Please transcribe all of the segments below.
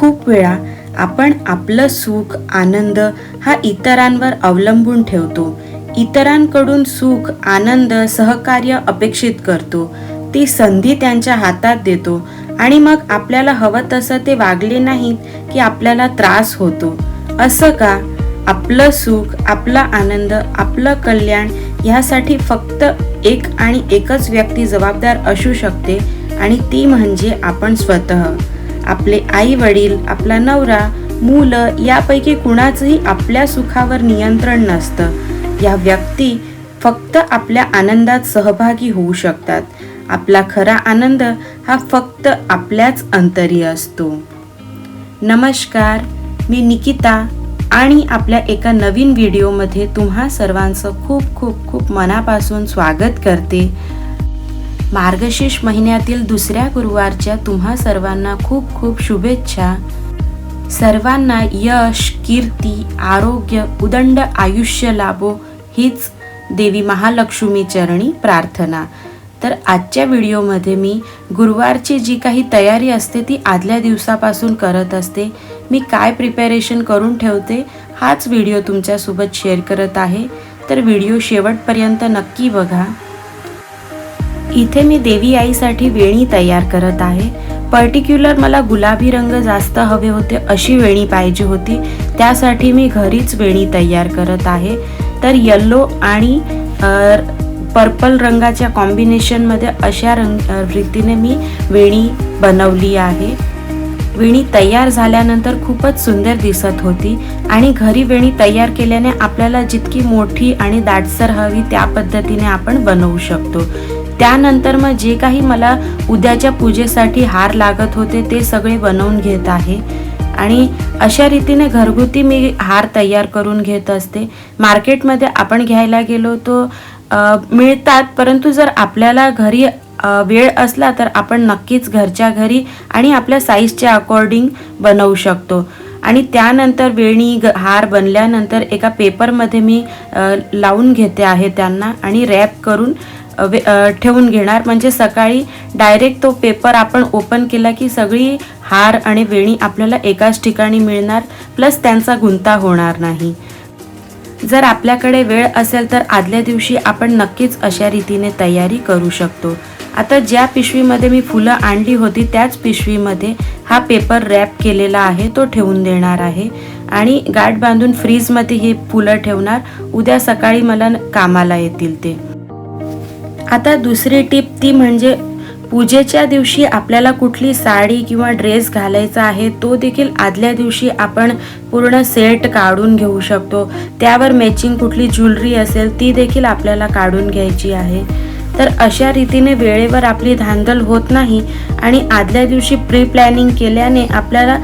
खूप वेळा आपण आपलं सुख आनंद हा इतरांवर अवलंबून ठेवतो. इतरांकडून सुख आनंद सहकार्य अपेक्षित करतो. ती संधी त्यांच्या हातात देतो आणि मग आपल्याला हवं तसं ते वागले नाहीत की आपल्याला त्रास होतो. असं का? आपलं सुख आपला आनंद आपलं कल्याण ह्यासाठी फक्त एक आणि एकच व्यक्ती जबाबदार असू शकते आणि ती म्हणजे आपण स्वतः. आपले आई वडील आपला नवरा मुलं यापैकी कुणाचंही आपल्या सुखावर नियंत्रण नसतं. या व्यक्ती फक्त आपल्या आनंदात सहभागी होऊ शकतात. आपला खरा आनंद हा फक्त आपल्याच अंतरी असतो. नमस्कार मी निकिता आणि आपल्या एका नवीन व्हिडिओमध्ये तुम्हा सर्वांचं खूप खूप खूप मनापासून स्वागत करते. मार्गशीर्ष महिन्यातील दुसऱ्या गुरुवारच्या तुम्हा सर्वांना खूप खूप शुभेच्छा. सर्वांना यश कीर्ती आरोग्य उदंड आयुष्य लाभो हीच देवी महालक्ष्मी चरणी प्रार्थना. तर आजच्या व्हिडिओमध्ये मी गुरुवारची जी काही तयारी असते ती आदल्या दिवसापासून करत असते. मी काय प्रिपॅरेशन करून ठेवते हाच व्हिडिओ तुमच्यासोबत शेअर करत आहे. तर व्हिडिओ शेवटपर्यंत नक्की बघा. इथे मी देवी आईसाठी वेणी तयार करत आहे. पर्टिक्युलर मला गुलाबी रंग जास्त हवे होते अशी वेणी पाहिजे होती. त्यासाठी मी घरीच वेणी तयार करत आहे. तर यल्लो आणि पर्पल रंगाच्या कॉम्बिनेशनमध्ये अशा रंग रीतीने मी वेणी बनवली आहे. वेणी तयार झाल्यानंतर खूपच सुंदर दिसत होती आणि घरी वेणी तयार केल्याने आपल्याला जितकी मोठी आणि दाटसर हवी त्या पद्धतीने आपण बनवू शकतो. त्यानंतर मग जे काही मला उद्याच्या पूजेसाठी हार लागत होते ते सगळे बनवून घेत आहे. आणि अशा रीतीने घरगुती मी हार तयार करून घेत असते. मार्केटमध्ये आपण घ्यायला गेलो तो मिळतात परंतु जर आपल्याला घरी वेळ असला तर आपण नक्कीच घरच्या घरी आणि आपल्या साईजच्या अकॉर्डिंग बनवू शकतो. आणि त्यानंतर वेणी ग हार बनल्यानंतर एका पेपरमध्ये मी लावून घेते आहे त्यांना आणि रॅप करून ठेवून घेणार. म्हणजे सकाळी डायरेक्ट तो पेपर आपण ओपन केला की सगळी हार आणि वेणी आपल्याला एकाच ठिकाणी मिळणार प्लस त्यांचा गुंता होणार नाही. जर आपल्याकडे वेळ असेल तर आदल्या दिवशी आपण नक्कीच अशा रीतीने तयारी करू शकतो. आता ज्या पिशवीमध्ये मी फुलं आणली होती त्याच पिशवीमध्ये हा पेपर रॅप केलेला आहे तो ठेवून देणार आहे. आणि गाठ बांधून फ्रीजमध्ये हे फुलं ठेवणार. उद्या सकाळी मला कामाला येतील ते. आता दुसरी टीप ती म्हणजे पूजेच्या दिवशी आपल्याला कुठली साडी किंवा ड्रेस घालायचा आहे तो देखील आदल्या दिवशी आपण पूर्ण सेट काढून घेऊ शकतो. त्यावर मॅचिंग कुठली ज्वेलरी असेल ती देखील आपल्याला काढून घ्यायची आहे. तर अशा रीतीने वेळेवर आपली धांदल होत नाही आणि आदल्या दिवशी प्री प्लॅनिंग केल्याने आपल्याला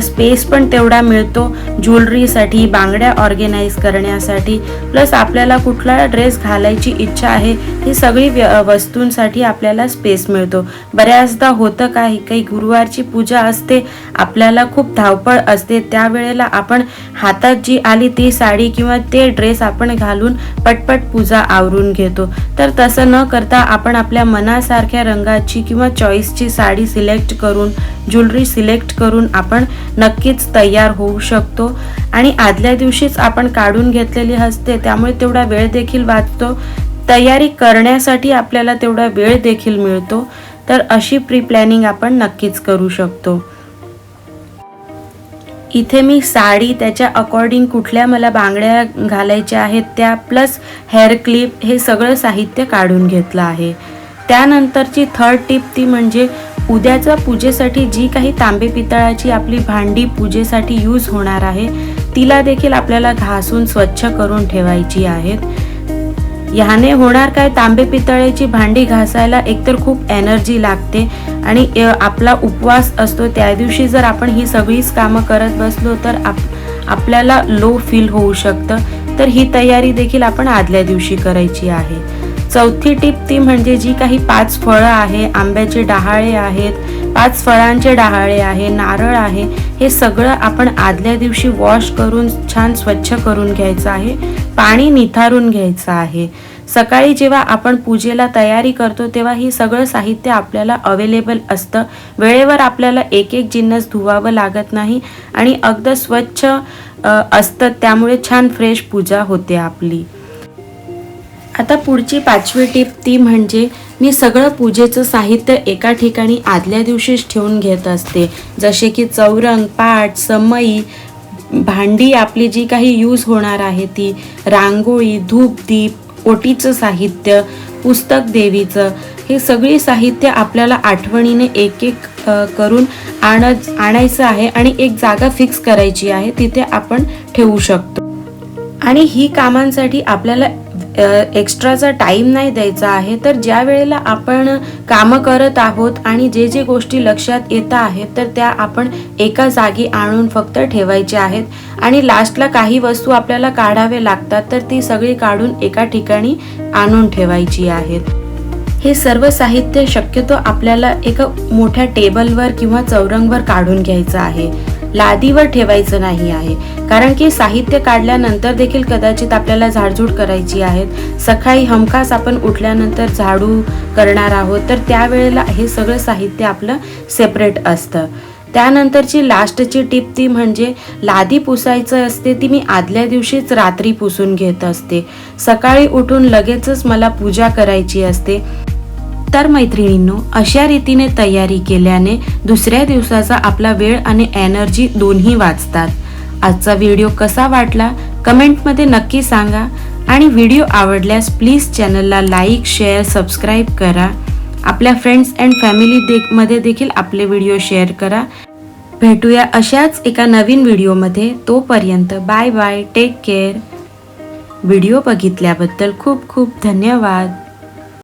स्पेस पण तेवढा मिळतो ज्वेलरीसाठी बांगड्या ऑर्गनाईज करण्यासाठी प्लस आपल्याला कुठला ड्रेस घालायची इच्छा आहे ही सगळी व्य- वस्तूंसाठी आपल्याला स्पेस मिळतो. बऱ्याचदा होतं काही काही गुरुवारची पूजा असते आपल्याला खूप धावपळ असते त्यावेळेला आपण हातात जी आली ती साडी किंवा ते ड्रेस आपण घालून पटपट पूजा आवरून घेतो. तर तसं न करता आपण आपल्या मनासारख्या रंगाची किंवा चॉईसची साडी सिलेक्ट करून ज्वेलरी सिलेक्ट करून आपण नक्कीच तयार होऊ शकतो. आणि आदल्या दिवशीच आपण काढून घेतलेली असते त्यामुळे तेवढा वेळ देखील वाचतो. तयारी करण्यासाठी आपल्याला तेवढा वेळ देखील मिळतो. तर अशी प्री प्लॅनिंग आपण नक्कीच करू शकतो. इथे मी साडी त्याच्या अकॉर्डिंग कुठल्या मला बांगड्या घालायच्या आहेत त्या प्लस हेअर क्लिप हे सगळं साहित्य काढून घेतलं आहे. त्यानंतरची थर्ड टिप ती म्हणजे उद्याच्या पूजेसाठी जी काही तांबे पितळाची आपली भांडी पूजेसाठी यूज होणार आहे तिला देखील आपल्याला घासून स्वच्छ करून ठेवायची आहेत. ह्याने होणार काय? तांबे पितळेची भांडी घासायला एकतर खूप एनर्जी लागते आणि आपला उपवास असतो. त्या दिवशी जर आपण ही सगळीच कामं करत बसलो तर आप आपल्याला लो फील होऊ शकतं. तर ही तयारी देखील आपण आदल्या दिवशी करायची आहे. चौथी टीप ती म्हणजे जी काही पाच फळं आहे आंब्याचे डहाळे आहेत पाच फळांचे डहाळे आहे नारळ आहे हे सगळं आपण आदल्या दिवशी वॉश करून छान स्वच्छ करून घ्यायचं आहे पाणी निथारून घ्यायचं आहे. सकाळी जेव्हा आपण पूजेला तयारी करतो तेव्हा ही सगळं साहित्य आपल्याला अवेलेबल असतं. वेळेवर आपल्याला एक एक जिन्नस धुवावं लागत नाही आणि अगदी स्वच्छ असतं त्यामुळे छान फ्रेश पूजा होते आपली. आता पुढची पाचवी टीप ती म्हणजे मी सगळं पूजेचं साहित्य एका ठिकाणी आदल्या दिवशीच ठेवून घेत असते. जसे की चौरंग पाट समई भांडी आपली जी काही यूज होणार आहे ती. रांगोळी धूप दीप ओटीचं साहित्य पुस्तक देवीचं. हे सगळी साहित्य आपल्याला आठवणीने एक एक करून आण आणायचं आहे आणि एक जागा फिक्स करायची आहे तिथे आपण ठेवू शकतो. आणि ही कामांसाठी आपल्याला एक्स्ट्राचा टाईम नाही द्यायचा आहे तर ज्या वेळेला आपण कामं करत आहोत आणि जे जे गोष्टी लक्षात येत आहेत तर त्या आपण एका जागी आणून फक्त ठेवायच्या आहेत. आणि लास्टला काही वस्तू आपल्याला काढावे लागतात तर ती सगळी काढून एका ठिकाणी आणून ठेवायची आहेत. हे सर्व साहित्य शक्यतो आपल्याला एका मोठ्या टेबलवर किंवा चौरंगवर काढून घ्यायचं आहे. लादीवर ठेवायचं नाही आहे. कारण की साहित्य काढल्यानंतर देखील कदाचित आपल्याला झाडझूड करायची आहेत. सकाळी हमखास आपण उठल्यानंतर झाडू करणार आहोत. तर त्यावेळेला हे सगळं साहित्य आपलं सेपरेट असतं. त्यानंतरची लास्टची टीप ती म्हणजे लादी पुसायचं असते ती मी आदल्या दिवशीच रात्री पुसून घेत असते. सकाळी उठून लगेचच मला पूजा करायची असते. तर मैत्रिणींनो अशा रीतीने तयारी केल्याने दुसऱ्या दिवसाचा आपला वेळ आणि एनर्जी दोन्ही वाचतात. आजचा व्हिडिओ कसा वाटला कमेंटमध्ये नक्की सांगा. आणि व्हिडिओ आवडल्यास प्लीज चॅनलला लाईक शेअर सबस्क्राईब करा. आपल्या फ्रेंड्स अँड फॅमिली दे मध्ये देखील आपले व्हिडिओ शेअर करा. भेटूया अशाच एका नवीन व्हिडिओमध्ये. तोपर्यंत bye bye take care. Video बघितल्याबद्दल खूप खूप धन्यवाद.